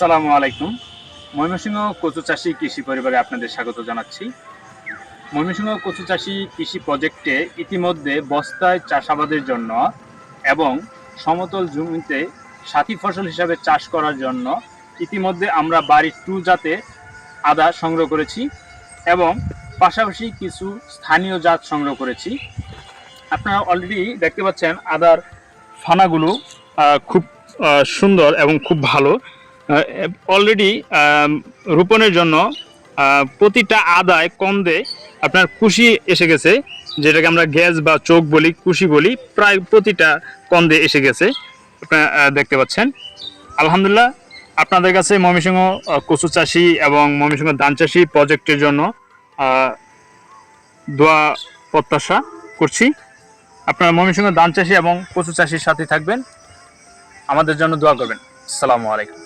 আসসালামু আলাইকুম। ময়মনসিংহ কচু চাষি কৃষি পরিবারে আপনাদের স্বাগত জানাচ্ছি। ময়মনসিংহ কচু চাষি কৃষি প্রজেক্টে ইতিমধ্যে বস্তায় চাষাবাদের জন্য এবং সমতল জমিতে সাথী ফসল হিসাবে চাষ করার জন্য ইতিমধ্যে আমরা বাড়ির টু জাতে আদা সংগ্রহ করেছি এবং পাশাপাশি কিছু স্থানীয় জাত সংগ্রহ করেছি। আপনারা অলরেডি দেখতে পাচ্ছেন আদার ফানাগুলো খুব সুন্দর এবং খুব ভালো। অলরেডি রোপণের জন্য প্রতিটা আদায় কন্দে আপনার কুশি এসে গেছে, যেটাকে আমরা গ্যাস বা চোখ বলি, কুশি বলি, প্রায় প্রতিটা কন্দে এসে গেছে। আপনারা দেখতে পাচ্ছেন। আলহামদুলিল্লাহ, আপনাদের কাছে ময়মনসিংহ কচু চাষি এবং ময়মনসিংহ ধান চাষি প্রজেক্টের জন্য দোয়া, প্রত্যাশা করছি। আপনারা ময়মনসিংহ ধান চাষি এবং কচু চাষির সাথে থাকবেন। আমাদের জন্য দোয়া করবেন। আসসালামু আলাইকুম।